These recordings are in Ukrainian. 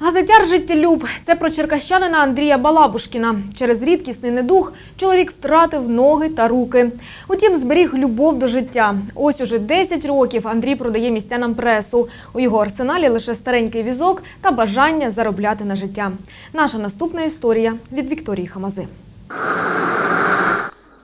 Газетяр життєлюб це про черкащанина Андрія Балабушкіна. Через рідкісний недуг чоловік втратив ноги та руки. Утім, зберіг любов до життя. Ось уже 10 років Андрій продає містянам пресу. У його арсеналі лише старенький візок та бажання заробляти на життя. Наша наступна історія від Вікторії Хамази.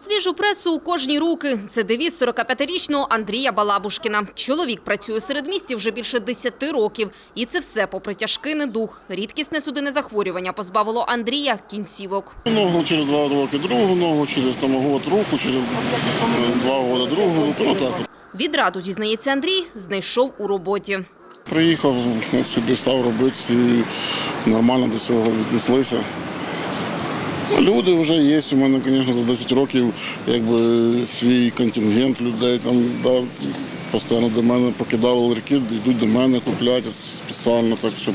Свіжу пресу у кожні руки. Це девіз 45-річного Андрія Балабушкіна. Чоловік працює у середмісті вже більше 10 років. І це все попри тяжкий недух. Рідкісне судинне захворювання позбавило Андрія кінцівок. Ногу через два роки, другу ногу, через там год руку, через е, два роки другу руку. Ну так. от. Відраду, зізнається Андрій, знайшов у роботі. Приїхав, от собі став робити і нормально до цього віднеслися. Люди вже є. У мене, звісно, за 10 років якби свій контингент людей там да, постійно до мене покидали ларьки, йдуть до мене, купляють спеціально, так, щоб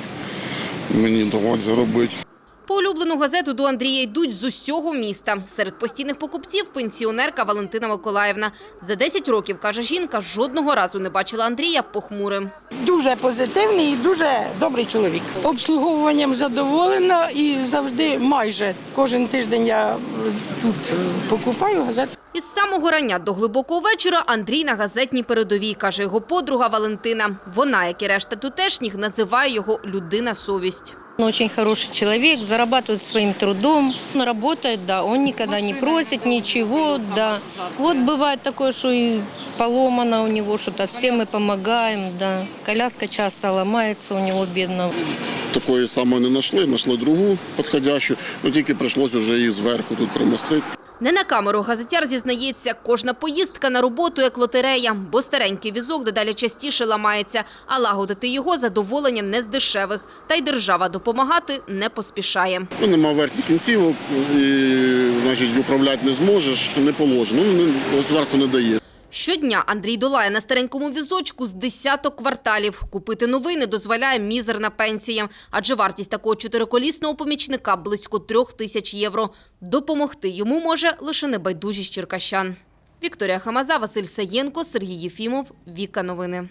мені давати заробити. Улюблену газету до Андрія йдуть з усього міста. Серед постійних покупців – пенсіонерка Валентина Миколаївна. За 10 років, каже жінка, жодного разу не бачила Андрія похмурим. Дуже позитивний і дуже добрий чоловік. Обслуговуванням задоволена і завжди майже кожен тиждень я тут е, покупаю газету. Із самого рання до глибокого вечора Андрій на газетній передовій, каже його подруга Валентина. Вона, як і решта тутешніх, називає його «людина-совість». Он очень хороший человек, зарабатывает своим трудом. Он работает, да, он никогда не просит ничего, да. Вот бывает такое, что и поломано у него что-то, все мы помогаем, да. Коляска часто ломается у него, бедного. Такої самої не знайшли, знайшли другу підходящу, ну тільки прийшлось вже її зверху тут примостити. Не на камеру газетяр зізнається, кожна поїздка на роботу як лотерея, бо старенький візок дедалі частіше ламається, а лагодити його задоволення не з дешевих. Та й держава допомагати не поспішає. Ну, нема верхніх кінцівок, і, значить, управляти не зможеш, не положено. Ну, государство не дає. Щодня Андрій долає на старенькому візочку з десяток кварталів. Купити новий не дозволяє мізерна пенсія, адже вартість такого чотириколісного помічника близько трьох тисяч євро. Допомогти йому може лише небайдужість черкащан. Вікторія Хамаза, Василь Саєнко, Сергій Єфімов, Віка Новини.